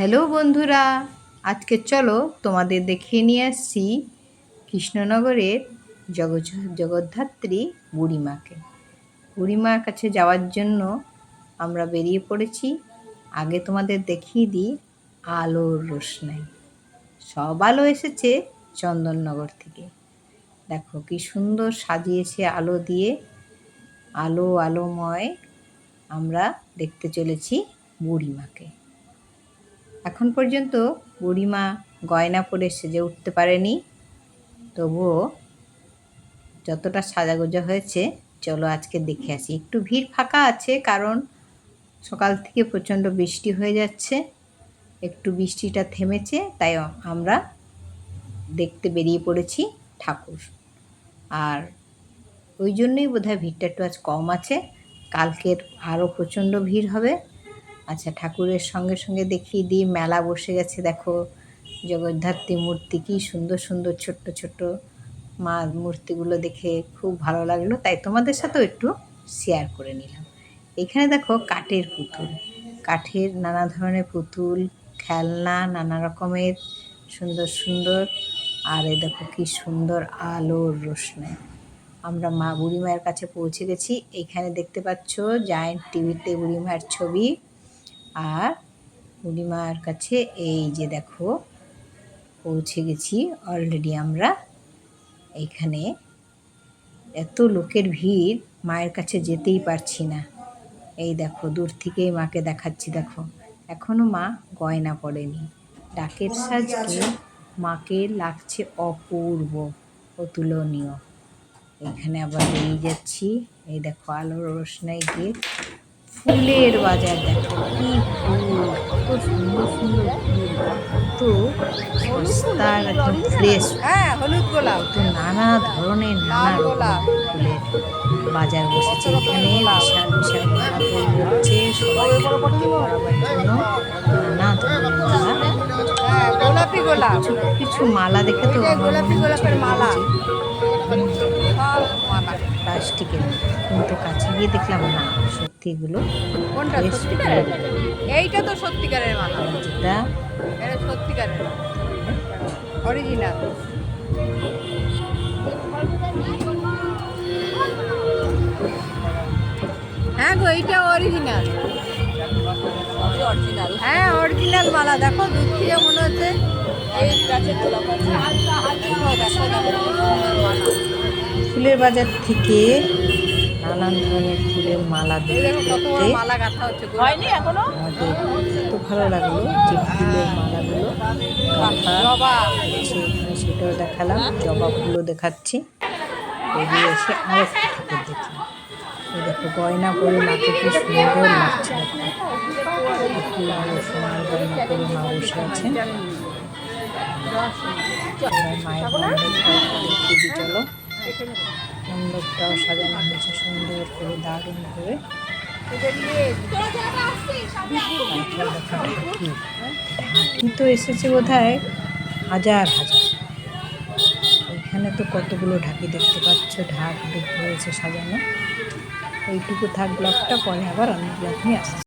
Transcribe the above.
Hello বন্ধুরা, আজকে চলো তোমাদের দেখিয়ে নিয়ে আসছি কৃষ্ণনগরের জগৎ জগদ্ধাত্রী বুড়িমাকে। বুড়িমার কাছে যাওয়ার জন্য আমরা বেরিয়ে পড়েছি। আগে তোমাদের দেখিয়ে দিই আলোর রোশনাই। সব আলো এসেছে চন্দননগর থেকে। দেখো কি সুন্দর সাজিয়েছে আলো দিয়ে। আলো আলোময় আমরা দেখতে চলেছি বুড়িমাকে। এখন পর্যন্ত বুড়িমা গয়না পরে সেজে উঠতে পারেনি। তবুও যতটা সাজাগোজা হয়েছে, চলো আজকে দেখে আসি। একটু ভিড় ফাঁকা আছে কারণ সকাল থেকে প্রচণ্ড বৃষ্টি হয়ে যাচ্ছে। একটু বৃষ্টিটা থেমেছে, তাই আমরা দেখতে বেরিয়ে পড়েছি ঠাকুর। আর ওই জন্যই বোধহয় ভিড়টা একটু আজ কম আছে। কালকের আরও প্রচণ্ড ভিড় হবে। আচ্ছা ঠাকুরের সঙ্গে সঙ্গে দেখি দিই মেলা বসে গেছে, দেখো। জগদ্ধাত্রী মূর্তি কি সুন্দর সুন্দর, ছোট্ট ছোট্ট মা মূর্তিগুলো দেখে খুব ভালো লাগল। তাই তোমাদের সাথেও একটু শেয়ার করে নিলাম। এখানে দেখো কাঠের পুতুল। কাঠের নানা ধরনের পুতুল, খেলনা, নানা রকমের, সুন্দর সুন্দর। আর এই দেখো কি সুন্দর আলোর রোশনাই আমরা মা বুড়ি মায়ের কাছে পৌঁছে গেছি। এখানে দেখতে পাচ্ছ জায়েন্ট টিভিতে বুড়ি মায়ের ছবি। আর বুড়িমার কাছে এই যে দেখো, পৌঁছে গেছি অলরেডি আমরা এইখানে এত লোকের ভিড়, মায়ের কাছে যেতেই পারছি না। এই দেখো, দূর থেকেই মাকে দেখাচ্ছি, দেখো। এখনও মা গয়না পড়েনি ডাকের সাজকে মাকে লাগছে অপূর্ব, অতুলনীয়। এখানে আবার বেরিয়ে যাচ্ছি। এই দেখো, আলোর রোশনাই গিয়ে ফুলের বাজার দেখো কি ফুল কত সুন্দর সুন্দর ফুল সস্তার একদম ফ্রেশ হ্যাঁ হলুদ গোলাপ কত নানা ধরনের নানা রকম ফুলের বাজার বসেছে। এখানে বিশাল বিশাল মেলা তৈরি হচ্ছে সবাই জন্য নানা ধরনের মালা হ্যাঁ গোলাপি গোলাপ কিছু মালা দেখে তো গোলাপি গোলাপের মালা। মালা। প্লাস্টিকের কিন্তু কাছে গিয়ে দেখলাম না সত্যি এগুলো কোনটা বেশ সত্যিকারের এইটা তো সত্যিকারের মালা যেটা এটা সত্যিকারের অরিজিনাল হ্যাঁ গো এইটা অরিজিনাল হ্যাঁ অরিজিনাল মালা দেখো থেকে মনে হচ্ছে এই গাছের গোলাপ আছে। দেখো, দেখো, দেখো, কি সুন্দর মালা। ফুলের বাজার থেকে নানান ধরনের ফুলের মালা দেখো এখনও? আমাদের এত ভালো লাগল যে ফুলের মালাগুলো সেটাও দেখালাম জবা ফুলও দেখাচ্ছি। এগিয়ে এসে আরও ঠাকুর এই দেখো গয়না পরে মাকে কি সুন্দর লাগছে। দেখো সোনার গয়না পরে মা বসে আছেন মায়ের চলো। মণ্ডপটাও সাজানো হয়েছে, সুন্দর করে, দারুণ করে। ঢাকি তো এসেছে বোধ হয় হাজার হাজার। এখানে তো কতগুলো ঢাকি দেখতে পাচ্ছ, ঢাক রয়েছে সাজানো। এইটুকু থাক ব্লকটা, পরে আবার অনেক ব্লক নিয়ে আসছে।